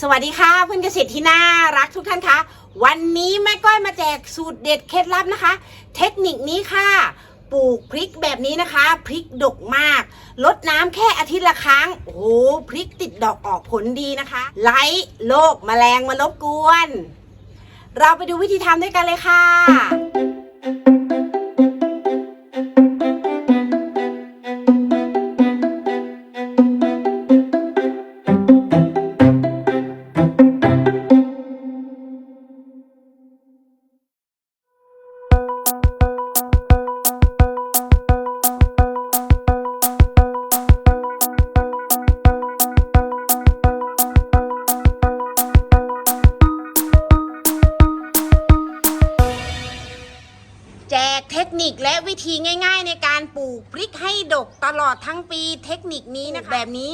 สวัสดีค่ะเพื่อนเกษตรที่น่ารักทุกท่านคะวันนี้แม่ก้อยมาแจกสูตรเด็ดเคล็ดลับนะคะ เทคนิคนี้ค่ะปลูกพริกแบบนี้นะคะ พริกดกมากลดน้ำแค่อาทิตย์ละครั้งโอ้โหพริกติดดอกออกผลดีนะคะไล่โรคแมลงมารบกวน เราไปดูวิธีทำด้วยกันเลยค่ะ คนิคและวิธีง่าย ๆ ในการปลูกพริกให้ดกตลอดทั้งปีเทคนิคนี้นะคะแบบนี้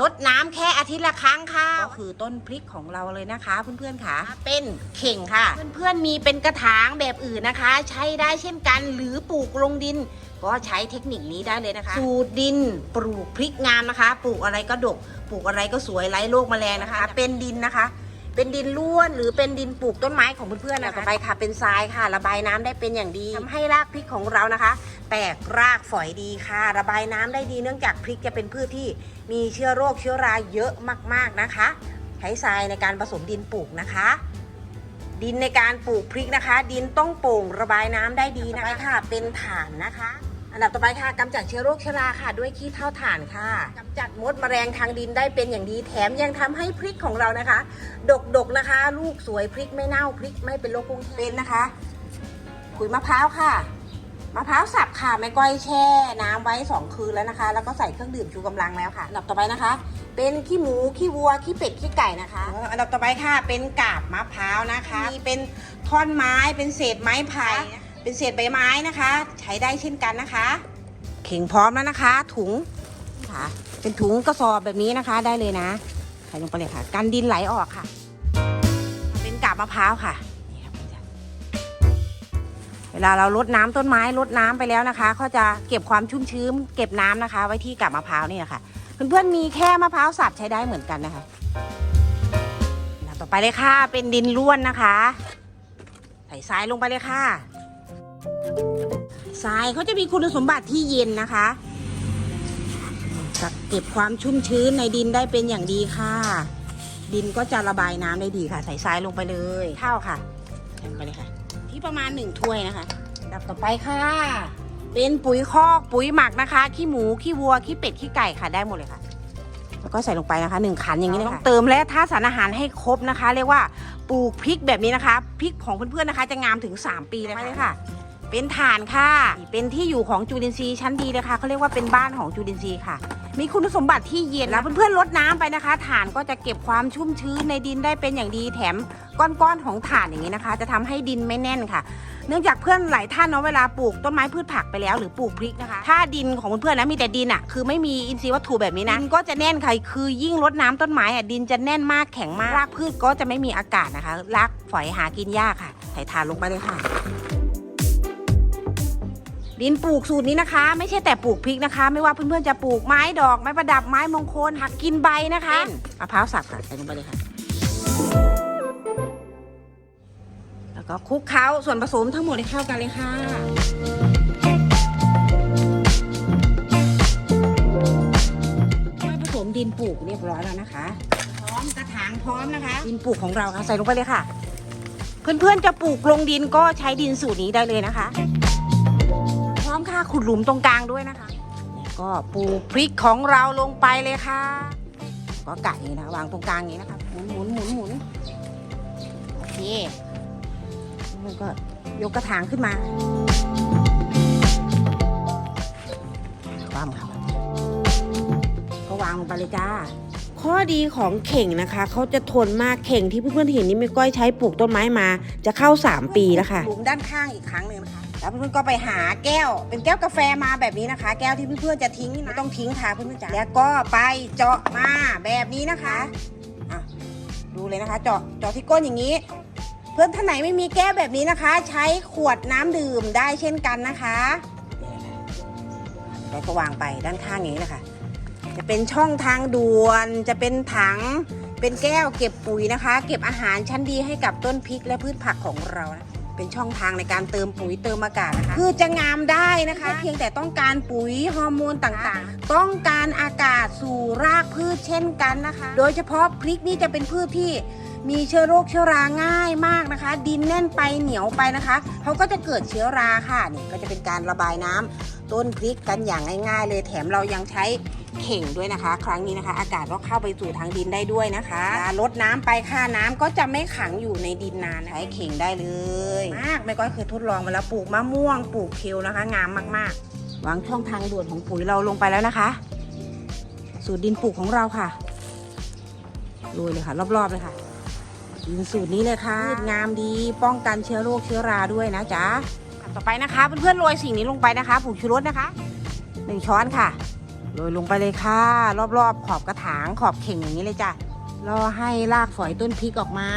ลดน้ำแค่อาทิตย์ละครั้งค่ะก็คือต้นพริกของเราเลยนะคะ เพื่อนๆค่ะ เป็นเข่งค่ะ เพื่อนๆมีเป็นกระถางแบบอื่นนะคะ ใช้ได้เช่นกันหรือปลูกลงดิน ก็ใช้เทคนิคนี้ได้เลยนะคะสูตรดินปลูกพริกงามนะคะ ปลูกอะไรก็ดก ปลูกอะไรก็สวยไร้โรคแมลงนะคะ เป็นดินนะคะ เป็นดินร่วนหรือเป็นดินปลูกต้นไม้ของเพื่อนๆนะคะต่อไปค่ะ เป็นทรายค่ะ ระบายน้ำได้เป็นอย่างดีทำให้รากพริกของเรานะคะ แตกรากฝอยดีค่ะ ระบายน้ำได้ดีเนื่องจากพริกจะเป็นพืชที่มีเชื้อโรคเชื้อราเยอะมากๆนะคะ ใช้ทรายในการผสมดินปลูกนะคะ ดินในการปลูกพริกนะคะ ดินต้องโป่งระบายน้ำได้ดีนะคะค่ะ เป็นฐานนะคะ อันดับต่อไปค่ะกำจัดเชื้อโรคชราค่ะ ด้วยขี้เท่าฐานค่ะกำจัดมดแมลงทางดินได้เป็นอย่างดีแถมยังทำให้พริกของเรานะคะ ดกๆนะคะ ลูกสวยพริกไม่เน่าพริกไม่เป็นโรคกุ้งเป็นนะคะขุยมะพร้าวค่ะมะพร้าวสับค่ะแม่ก้อยแช่น้ำไว้สองคืนแล้วนะคะ แล้วก็ใส่เครื่องดื่มชูกำลังแล้วค่ะ อันดับต่อไปนะคะ เป็นขี้หมูขี้วัวขี้เป็ดขี้ไก่นะคะ อันดับต่อไปค่ะ เป็นกาบมะพร้าวนะคะมีเป็นท่อนไม้เป็นเศษไม้ไผ่ เป็นเศษใบไม้นะคะ ใช้ได้เช่นกันนะคะ เข่งพร้อมแล้วนะคะ ถุงค่ะ เป็นถุงกระสอบแบบนี้นะคะได้เลยนะใส่ลงไปเลยค่ะ กันดินไหลออกค่ะ เป็นกาบมะพร้าวค่ะเวลาเราลดน้ำต้นไม้ลดน้ำไปแล้วนะคะก็จะเก็บความชุ่มชื้นเก็บน้ำนะคะ ไว้ที่กาบมะพร้าวนี่แหละค่ะเพื่อนๆมีแค่มะพร้าวสับใช้ได้เหมือนกันนะคะต่อไปเลยค่ะเป็นดินร่วนนะคะ ใส่ทรายลงไปเลยค่ะ ทรายเขาจะมีคุณสมบัติที่เย็นนะคะจะเก็บความชุ่มชื้นในดินได้เป็นอย่างดีค่ะ ดินก็จะระบายน้ำได้ดีค่ะ ใส่ทรายลงไปเลยข้าวค่ะใส่ลงไปเลยค่ะ ที่ประมาณหนึ่งถ้วยนะคะอันดับต่อไปค่ะ เป็นปุ๋ยคอกปุ๋ยหมักนะคะ ขี้หมูขี้วัวขี้เป็ดขี้ไก่ค่ะได้หมดเลยค่ะ แล้วก็ใส่ลงไปนะคะหนึ่งขันอย่างนี้เลยค่ะต้องเติมและธาตุสารอาหารให้ครบนะคะ เรียกว่าปลูกพริกแบบนี้นะคะพริกของเพื่อนๆนะคะ จะงามถึง 3 ปีเลยค่ะ เป็นฐานค่ะ เป็นที่อยู่ของจุลินทรีย์ชั้นดีเลยค่ะเขาเรียกว่าเป็นบ้านของจุลินทรีย์ค่ะ มีคุณสมบัติที่เย็นแล้วเพื่อนๆลดน้ำไปนะคะฐานก็จะเก็บความชุ่มชื้นในดินได้เป็นอย่างดีแถมก้อนๆของฐานอย่างนี้นะคะ จะทำให้ดินไม่แน่นค่ะ เนื่องจากเพื่อนหลายท่านเนาะเวลาปลูกต้นไม้พืชผักไปแล้วหรือปลูกพริกนะคะ ถ้าดินของเพื่อนๆนะมีแต่ดินอะคือไม่มีอินทรีย์วัตถุแบบนี้นะดินก็จะแน่นค่ะคือยิ่งรดน้ำต้นไม้อะดินจะแน่นมากแข็งมากรากพืชก็จะไม่มีอากาศนะคะรากฝอยหากินยากค่ะใส่ฐานลงไปเลยค่ะ ดินปลูกสูตรนี้นะคะ ไม่ใช่แต่ปลูกพริกนะคะ ไม่ว่าเพื่อนๆจะปลูกไม้ดอกไม้ประดับไม้มงคลหักกินใบนะคะมะพร้าวสับค่ะใส่ลงไปเลยค่ะ แล้วก็คลุกเคล้าส่วนผสมทั้งหมดให้เข้ากันเลยค่ะมาผสมดินปลูกเรียบร้อยแล้วนะคะ พร้อมกระถางพร้อมนะคะ ดินปลูกของเราค่ะใส่ลงไปเลยค่ะ เพื่อนๆจะปลูกลงดินก็ใช้ดินสูตรนี้ได้เลยนะคะพร้อมค่ะ ขุดหลุมตรงกลางด้วยนะคะ ก็ปลูกพริกของเราลงไปเลยค่ะ ก็กะอย่างนี้นะวางตรงกลางอย่างนี้นะคะ หมุนหมุนหมุนหมุนโอเคแล้วก็ยกกระถางขึ้นมาคว่ำค่ะก็วางลงไปเลยจ้าข้อดีของเข่งนะคะเขาจะทนมากเข่งที่เพื่อนๆเห็นนี่ไม่ก้อยใช้ปลูกต้นไม้มา จะเข้า 3 ปีแล้วค่ะหลุมด้านข้างอีกครั้งหนึ่งนะคะ แล้วเพื่อนๆก็ไปหาแก้ว เป็นแก้วกาแฟมาแบบนี้นะคะ แก้วที่เพื่อนๆจะทิ้งนี่นะไม่ต้องทิ้งค่ะเพื่อนๆจ๋าแล้วก็ไปเจาะมาแบบนี้นะคะอะดูเลยนะคะ เจาะเจาะที่ก้นอย่างนี้ เพื่อนท่านไหนไม่มีแก้วแบบนี้นะคะ ใช้ขวดน้ำดื่มได้เช่นกันนะคะแล้วก็วางไปด้านข้างอย่างนี้นะคะ จะเป็นช่องทางด่วนจะเป็นถังเป็นแก้วเก็บปุ๋ยนะคะ เก็บอาหารชั้นดีให้กับต้นพริกและพืชผักของเรานะ เป็นช่องทางในการเติมปุ๋ยเติมอากาศนะคะพืชจะงามได้นะคะ เพียงแต่ต้องการปุ๋ยฮอร์โมนต่างๆ ต้องการอากาศสู่รากพืชเช่นกันนะคะ โดยเฉพาะพริกนี่จะเป็นพืชที่มีเชื้อโรคเชื้อราง่ายมากนะคะ ดินแน่นไปเหนียวไปนะคะเขาก็จะเกิดเชื้อราค่ะนี่ก็จะเป็นการระบายน้ำต้นพริกกันอย่างง่าย ๆ เลยแถมเรายังใช้ เข่งด้วยนะคะ ครั้งนี้นะคะ อากาศก็เข้าไปสู่ทางดินได้ด้วยนะคะลดน้ำไปค่าน้ำก็จะไม่ขังอยู่ในดินนานใช้เข่งได้เลยมากไม่ก้อยเคยทดลองมาแล้วปลูกมะม่วงปลูกเคลนะคะ งามมากๆวางช่องทางด่วนของปุ๋ยเราลงไปแล้วนะคะ สูตรดินปลูกของเราค่ะโรยเลยค่ะ รอบๆเลยค่ะดินสูตรนี้เลยค่ะงามดีป้องกันเชื้อโรคเชื้อราด้วยนะจ๊ะต่อไปนะคะเพื่อนๆโรยสิ่งนี้ลงไปนะคะผงชูรสนะคะหนึ่งช้อนค่ะ โรยลงไปเลยค่ะ รอบๆ ขอบกระถางขอบเข่งอย่างนี้เลยจ้ะรอให้รากฝอยต้นพริกออกมา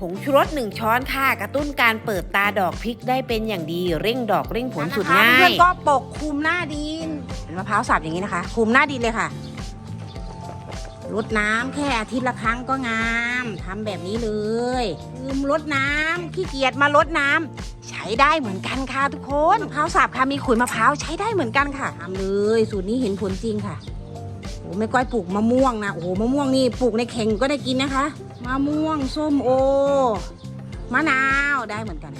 ผงชูรสหนึ่งช้อนค่ะ กระตุ้นการเปิดตาดอกพริกได้เป็นอย่างดี เร่งดอกเร่งผลสุดง่ายเพื่อนก็ปกคลุมหน้าดินเป็นมะพร้าวสับอย่างนี้นะคะคลุมหน้าดินเลยค่ะ รดน้ำแค่อาทิตย์ละครั้งก็งามทำแบบนี้เลยลืมรดน้ำขี้เกียจมารดน้ำใช้ได้เหมือนกันค่ะทุกคนมะพร้าวสับค่ะมีขุยมะพร้าวใช้ได้เหมือนกันค่ะทำเลย สูตรนี้เห็นผลจริงค่ะโอ้ไม่ก้อยปลูกมะม่วงนะโอ้มะม่วงนี่ปลูกในเข่งก็ได้กินนะคะมะม่วงส้มโอมะนาวได้เหมือนกัน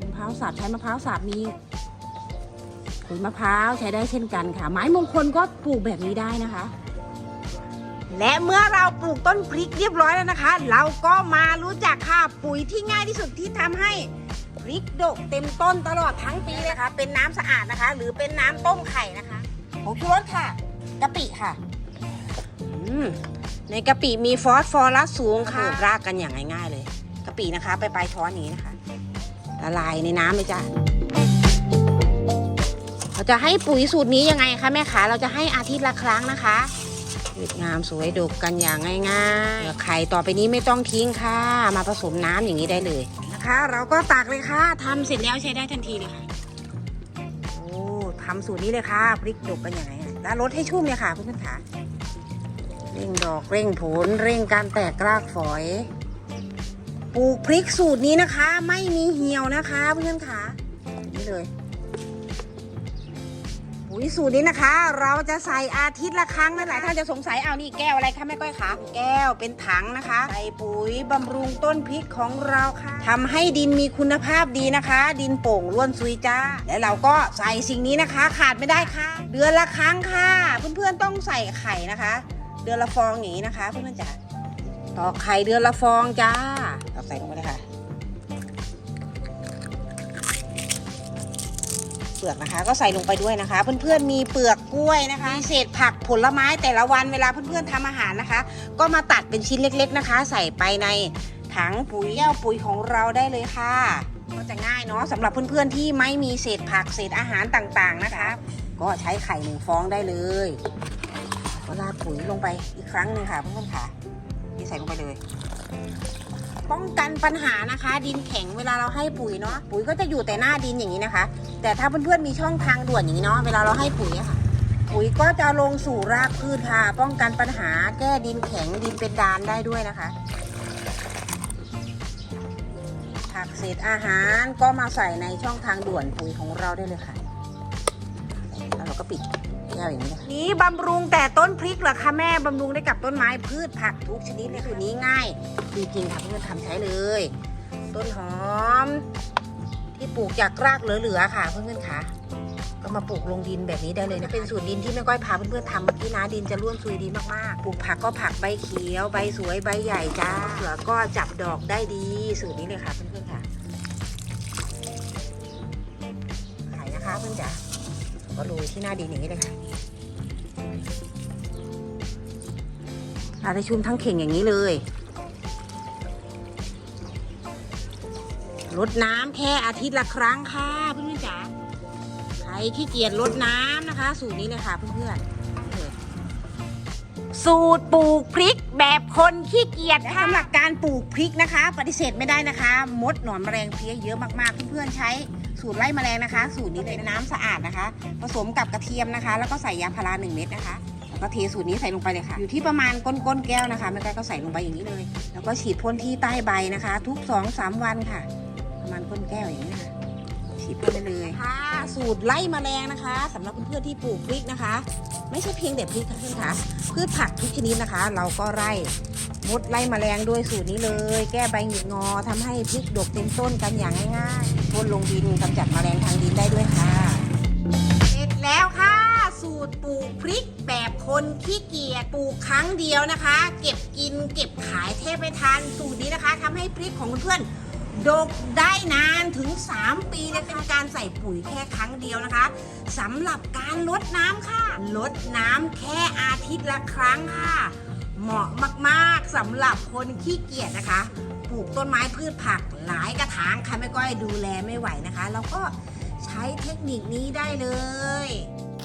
มะพร้าวสับใช้มะพร้าวสับมีขุยมะพร้าวใช้ได้เช่นกันค่ะ ไม้มงคลก็ปลูกแบบนี้ได้นะคะ และเมื่อเราปลูกต้นพริกเรียบร้อยแล้วนะคะ เราก็มารู้จักค่ะปุ๋ยที่ง่ายที่สุดที่ทำให้พริกดกเต็มต้นตลอดทั้งปีเลยนะคะ เป็นน้ำสะอาดนะคะ หรือเป็นน้ำต้มไข่นะคะผงชูรสค่ะกะปิค่ะอืมในกะปิมีฟอสฟอรัสสูงค่ะรากกันอย่างง่ายๆเลยกะปินะคะ ไปปลายช้อนนี้นะคะละลายในน้ำเลยจ้ะเราจะให้ปุ๋ยสูตรนี้ยังไงคะแม่ขาเราจะให้อาทิตย์ละครั้งนะคะ สวยงามสวยดกกันอย่างง่ายๆไข่ต่อไปนี้ไม่ต้องทิ้งค่ะ มาผสมน้ำอย่างนี้ได้เลยนะคะ เราก็ตักเลยค่ะทำเสร็จแล้วใช้ได้ทันทีเลยค่ะโอ้ทำสูตรนี้เลยค่ะพริกดกกันอย่างไรแล้วรดให้ชุ่มเลยค่ะเพื่อนๆค่ะเร่งดอกเร่งผลเร่งการแตกรากฝอยปลูกพริกสูตรนี้นะคะ ไม่มีเหี่ยวนะคะเพื่อนๆค่ะนี่เลย ปุ๋ยสูตรนี้นะคะ เราจะใส่อาทิตย์ละครั้งนะหลายท่านจะสงสัยเอานี่แก้วอะไรคะแม่ก้อยคะแก้วเป็นถังนะคะ ใส่ปุ๋ยบำรุงต้นพริกของเราค่ะทำให้ดินมีคุณภาพดีนะคะ ดินโป่งร่วนซุยจ้า และเราก็ใส่สิ่งนี้นะคะ ขาดไม่ได้ค่ะ เดือนละครั้งค่ะ เพื่อนๆต้องใส่ไข่นะคะ เดือนละฟองอย่างนี้นะคะเพื่อนๆจ๋าตอกไข่เดือนละฟองจ้าเราใส่ลงไปเลยค่ะ ลือกนะคะ ก็ใส่ลงไปด้วยนะคะ เพื่อนๆมีเปลือกกล้วยนะคะมีเศษผักผลไม้แต่ละวันเวลาเพื่อนๆทำอาหารนะคะ ก็มาตัดเป็นชิ้นเล็ก ๆนะคะ ใส่ไปในถังปุ๋ยแก้วปุ๋ยของเราได้เลยค่ะ ก็จะง่ายเนาะสำหรับเพื่อนๆที่ไม่มีเศษผักเศษอาหารต่างๆนะคะ ก็ใช้ไข่หนึ่งฟองได้เลยก็ราดปุ๋ยลงไปอีกครั้งหนึ่งค่ะเพื่อนๆค่ะนี่ใส่ลงไปเลย ป้องกันปัญหานะคะ ดินแข็งเวลาเราให้ปุ๋ยเนาะปุ๋ยก็จะอยู่แต่หน้าดินอย่างนี้นะคะ แต่ถ้าเพื่อนๆมีช่องทางด่วนอย่างนี้เนาะเวลาเราให้ปุ๋ยะค่ะ ปุ๋ยก็จะลงสู่รากพืชค่ะ ป้องกันปัญหาแก้ดินแข็งดินเป็นดานได้ด้วยนะคะ ผักเศษอาหารก็มาใส่ในช่องทางด่วนปุ๋ยของเราได้เลยค่ะ แล้วเราก็ปิด แก้วอย่างนี้นะคะนี้บำรุงแต่ต้นพริกเหรอคะแม่บำรุงได้กับต้นไม้พืชผักทุกชนิดเลยคือนี้ง่ายจริงๆค่ะเพื่อนๆทำใช้เลย ต้นหอม ที่ปลูกจากรากเหลือๆค่ะ เพื่อนๆค่ะก็มาปลูกลงดินแบบนี้ได้เลยนะเป็นสูตรดินที่แม่ก้อยพาเพื่อนๆทำเมื่อกี้นะดินจะร่วนซุยดีมากๆปลูกผักก็ผักใบเขียว ใบสวยใบใหญ่จ้าเสือก็จับดอกได้ดีสูตรนี้เลยค่ะเพื่อน ก็โรยที่หน้าดินอย่างนี้เลยค่ะอาจจะชุ่มทั้งเข่งอย่างนี้เลยรดน้ำแค่อาทิตย์ละครั้งค่ะเพื่อนๆจ๋าใครขี้เกียจลดน้ำนะคะ สูตรนี้เลยค่ะเพื่อนๆ สูตรปลูกพริกแบบคนขี้เกียจค่ะสำหรับการปลูกพริกนะคะ ปฏิเสธไม่ได้นะคะ มดหนอนแมลงเพลี้ยเยอะมากๆ เพื่อนๆใช้สูตรไล่แมลงนะคะ สูตรนี้เลยน้ำสะอาดนะคะ ผสมกับกระเทียมนะคะ แล้วก็ใส่ยาพาราหนึ่งเม็ดนะคะแล้วก็เทสูตรนี้ใส่ลงไปเลยค่ะ อยู่ที่ประมาณก้นก้นๆแก้วนะคะแม่ก้อยก็ใส่ลงไปอย่างนี้เลย แล้วก็ฉีดพ่นที่ใต้ใบนะคะ ทุก2อสวันค่ะ ประมาณก้นแก้วอย่างนี้นะคะ ฉีดไปเลยค่ะสูตรไล่แมลงนะคะสำหรับเพื่อนๆที่ปลูกพริกนะคะ ไม่ใช่เพียงแต่พริกค่ะเพื่อนคะพืชผักทุกชนิดนะคะ เราก็ไล่มดไล่แมลงด้วยสูตรนี้เลย แก้ใบหงิกงอทำให้พริกดกเต็มต้นกันอย่างง่ายๆพ่นลงดินกำจัดแมลงทางดินได้ด้วยค่ะเสร็จแล้วค่ะ สูตรปลูกพริกแบบคนขี้เกียจปลูกครั้งเดียวนะคะ เก็บกินเก็บขายแทบไม่ทันสูตรนี้นะคะทำให้พริกของเพื่อนดกได้นานถึง จะเป็นการใส่ปุ๋ยแค่ครั้งเดียวนะคะสำหรับการลดน้ำค่ะ ลดน้ำแค่อาทิตย์ละครั้งค่ะ เหมาะมากๆสำหรับคนขี้เกียจนะคะ ปลูกต้นไม้พืชผักหลายกระถางค่ะไม่ก้อยดูแลไม่ไหวนะคะ แล้วก็ใช้เทคนิคนี้ได้เลย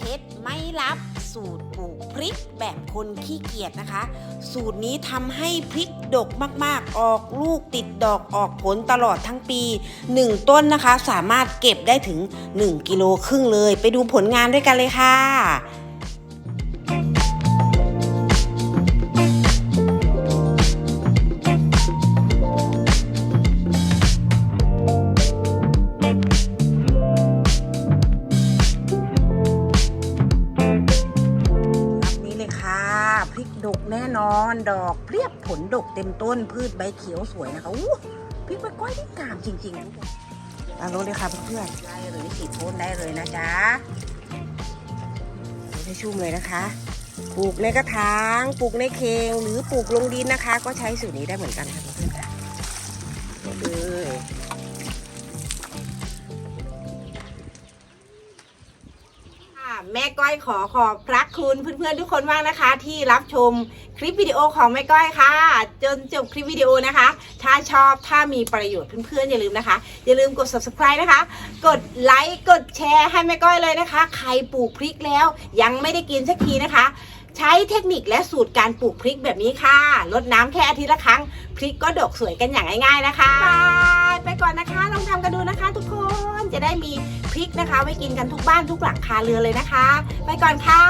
ล็ดไม่ลับสูตรปลูกพริกแบบคนขี้เกียจนะคะ สูตรนี้ทำให้พริกดกมากๆ ออกลูกติดดอกออกผลตลอดทั้งปี 1 ต้นนะคะ สามารถเก็บได้ถึง 1 กิโลครึ่งเลย ไปดูผลงานด้วยกันเลยค่ะ อนดอกเรียบผลดกเต็มต้นพืชใบเขียวสวยนะคะอู้พริกใบก้อยที่งามจริงๆทุกคนตามรถเลยค่ะเพื่อนๆได้เลยฉีดพ่นได้เลยนะจ๊ะให้ชุ่มเลยนะคะ ปลูกในกระถางปลูกในเข่งหรือปลูกลงดินนะคะ ก็ใช้สูตรนี้ได้เหมือนกันค่ะเพื่อนๆค่ะเลย แม่ก้อยขอขอบพระคุณเพื่อนๆทุกคนมากนะคะ ที่รับชมคลิปวิดีโอของแม่ก้อยค่ะ จนจบคลิปวิดีโอนะคะ ถ้าชอบถ้ามีประโยชน์เพื่อนๆอย่าลืมนะคะ อย่าลืมกด subscribe นะคะ กดไลค์กดแชร์ให้แม่ก้อยเลยนะคะ ใครปลูกพริกแล้วยังไม่ได้กินสักทีนะคะ ใช้เทคนิคและสูตรการปลูกพริกแบบนี้ค่ะลดน้ำแค่อาทิตย์ละครั้ง พริกก็ดกสวยกันอย่างง่าย ๆนะคะบายไปก่อนนะคะลองทำกันดูนะคะ ทุกคนจะได้มีพริกนะคะ ไว้กินกันทุกบ้านทุกหลังคาเรือนเลยนะคะ ไปก่อนค่ะ